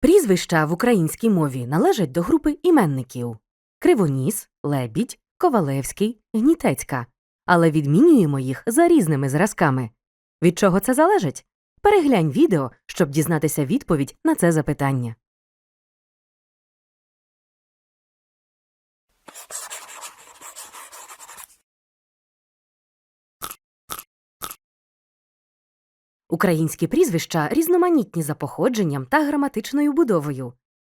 Прізвища в українській мові належать до групи іменників Кривоніс, Лебідь, Ковалевський, Гнітецька, але відмінюємо їх за різними зразками. Від чого це залежить? Переглянь відео, щоб дізнатися відповідь на це запитання. Українські прізвища різноманітні за походженням та граматичною будовою,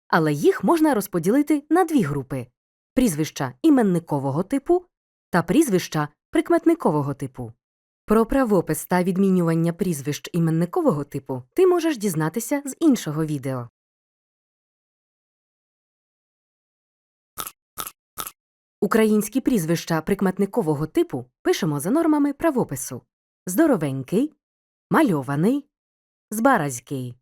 але їх можна розподілити на дві групи прізвища іменникового типу та прізвища прикметникового типу. Про правопис та відмінювання прізвищ іменникового типу ти можеш дізнатися з іншого відео. Українські прізвища прикметникового типу пишемо за нормами правопису здоровенький, мальований, збаразький.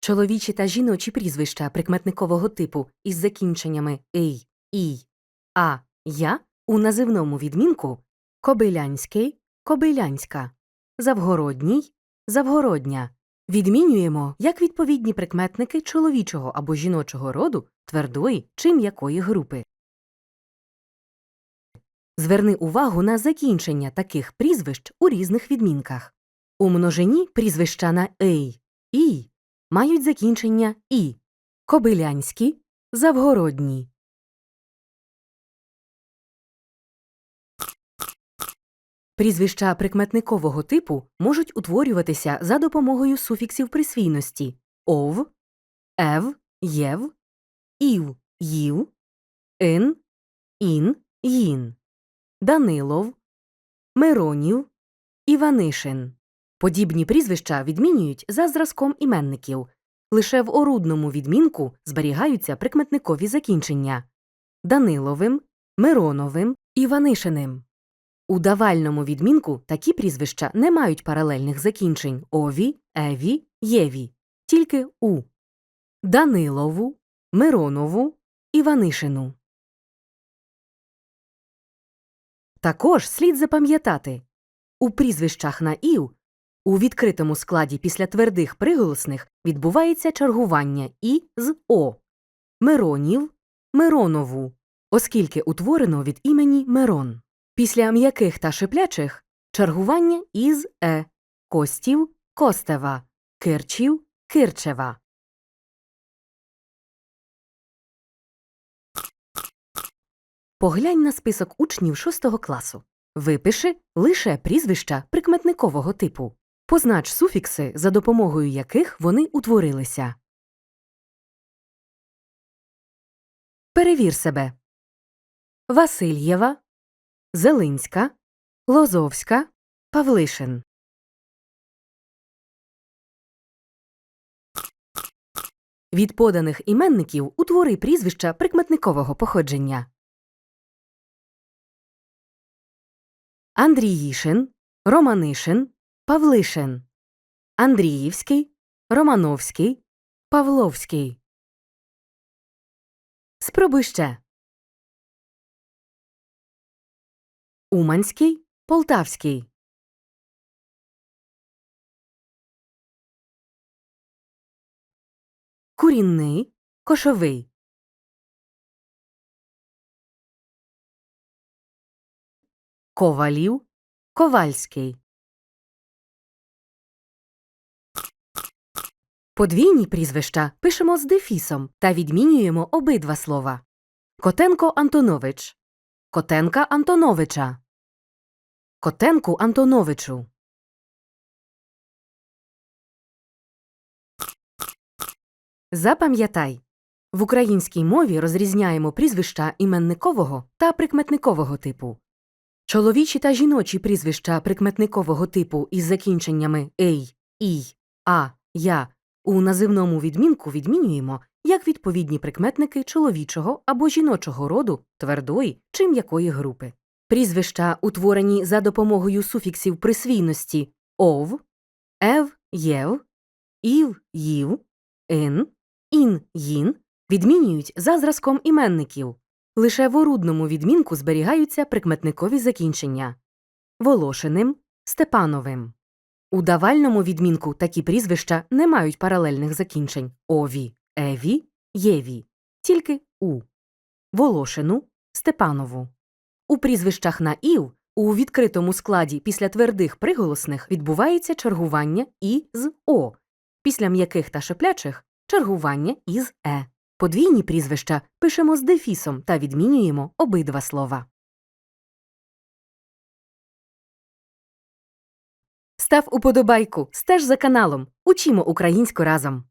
Чоловічі та жіночі прізвища прикметникового типу із закінченнями ей, ій, а, я у називному відмінку кобилянський, кобилянська, завгородній, завгородня. Відмінюємо як відповідні прикметники чоловічого або жіночого роду, твердої чи м'якої групи. Зверни увагу на закінчення таких прізвищ у різних відмінках. У множині прізвища на ей, і мають закінчення і кобилянські, завгородні. Прізвища прикметникового типу можуть утворюватися за допомогою суфіксів присвійності ов, ев, єв, ів, їв, ин, ін, їн, Данилов, Миронів, Іванишин. Подібні прізвища відмінюють за зразком іменників. Лише в орудному відмінку зберігаються прикметникові закінчення Даниловим, Мироновим, Іванишиним. У давальному відмінку такі прізвища не мають паралельних закінчень ові, еві, єві, тільки у Данилову, Миронову, Іванишину. Також слід запам'ятати у прізвищах на ів у відкритому складі після твердих приголосних відбувається чергування і з о Миронів, Миронову, оскільки утворено від імені Мирон. Після м'яких та шиплячих чергування із е Костів, Костева, Кирчів, Кирчева. Поглянь на список учнів 6 класу. Випиши лише прізвища прикметникового типу. Познач суфікси, за допомогою яких вони утворилися. Перевір себе. Васильєва, Зелинська, Лозовська, Павлишин. Від поданих іменників утвори прізвища прикметникового походження. Андріїшин, Романишин, Павлишин, Андріївський, Романовський, Павловський. Спробуй ще. Уманський, Полтавський. Курінний, Кошовий. Ковалів, Ковальський. Подвійні прізвища пишемо з дефісом та відмінюємо обидва слова. Котенко Антонович. Котенка Антоновича. Котенку Антоновичу. Запам'ятай. В українській мові розрізняємо прізвища іменникового та прикметникового типу. Чоловічі та жіночі прізвища прикметникового типу із закінченнями ей, ій, а, я у називному відмінку відмінюємо як відповідні прикметники чоловічого або жіночого роду, твердої чи м'якої групи. Прізвища, утворені за допомогою суфіксів присвійності ов, ев, єв, ів, їв, ин, ін, їн, відмінюють за зразком іменників. Лише в орудному відмінку зберігаються прикметникові закінчення Волошиним, Степановим. У давальному відмінку такі прізвища не мають паралельних закінчень Ові, Еві, Єві, тільки У. Волошину, Степанову. У прізвищах на Ів у відкритому складі після твердих приголосних відбувається чергування і з О, після м'яких та шеплячих чергування із Е. Подвійні прізвища пишемо з дефісом та відмінюємо обидва слова. Став уподобайку, стеж за каналом. Учімо українську разом.